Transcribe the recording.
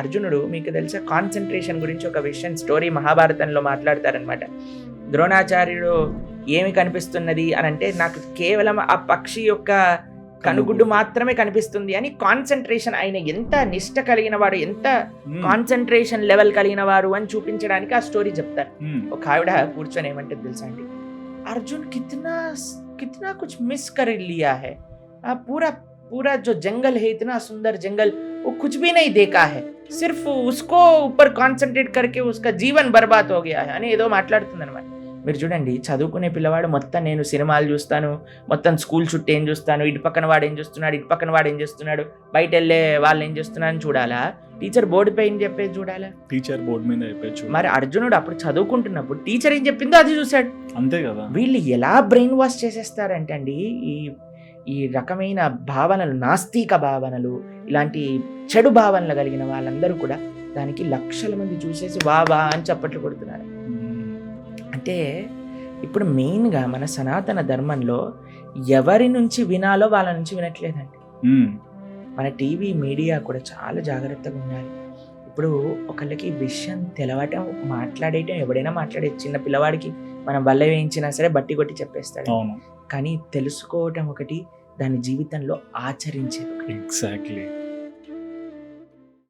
అర్జునుడు మీకు తెలిసే కాన్సన్ట్రేషన్ గురించి ఒక విషయం స్టోరీ మహాభారతంలో మాట్లాడతారనమాట ద్రోణాచార్యుడు ఏమి కనిపిస్తున్నది అని అంటే నాకు కేవలం ఆ పక్షి యొక్క కనుగుడ్డు మాత్రమే కనిపిస్తుంది అని కాన్సన్ట్రేషన్ ఆయన ఎంత నిష్ట కలిగిన వాడు ఎంత కాన్సన్ట్రేషన్ లెవెల్ కలిగిన వారు అని చూపించడానికి ఆ స్టోరీ చెప్తారు. ఒక ఆవిడ కూర్చొని ఏమంటే తెలుసా అండి? అర్జున్ కిత్నా కిత్నా కుచ్ మిస్ లియా హె? ఆ పూరా पूरा जो जंगल है इतना सुंदर जंगल वो कुछ भी नहीं देखा है सिर्फ उसको ऊपर కాన్సన్ట్రేట్ करके उसका జీవన్ బర్బాద్ हो गया है అని ఏదో మాట్లాడుతుంది అనమాట మీరు చూడండి చదువుకునే పిల్లవాడు మొత్తం నేను సినిమాలు చూస్తాను మొత్తం స్కూల్ చుట్టూ ఏం చూస్తాను ఇటు పక్కన వాడు ఏం చేస్తున్నాడు ఇటు పక్కన వాడు ఏం చేస్తున్నాడు బయట వెళ్ళే వాళ్ళు ఏం చేస్తున్నారని అని చూడాలా టీచర్ బోర్డుపై ఏం చెప్పేది చూడాలా టీచర్ బోర్డు మీద అయిపోయచ్చు మరి అర్జునుడు అప్పుడు చదువుకుంటున్నప్పుడు టీచర్ ఏం చెప్పిందో అది చూశాడు అంతే కదా వీళ్ళు ఎలా బ్రెయిన్ వాష్ చేసేస్తారంటే అండి ఈ ఈ రకమైన భావనలు నాస్తిక భావనలు ఇలాంటి చెడు భావనలు కలిగిన వాళ్ళందరూ కూడా దానికి లక్షల మంది చూసేసి వా వా అని చప్పట్లు కొడుతున్నారు. అంటే ఇప్పుడు మెయిన్గా మన సనాతన ధర్మంలో ఎవరి నుంచి వినాలో వాళ్ళ నుంచి వినట్లేదండి. మన టీవీ మీడియా కూడా చాలా జాగ్రత్తగా ఉండాలి. ఇప్పుడు ఒకళ్ళకి విషయం తెలవటం మాట్లాడేయటం ఎవడైనా మాట్లాడే చిన్న పిల్లవాడికి మనం వల్ల వేయించినా సరే బట్టి కొట్టి చెప్పేస్తాడు. కానీ తెలుసుకోవటం ఒకటి దాని జీవితంలో ఆచరించేది. ఎగ్జాక్ట్లీ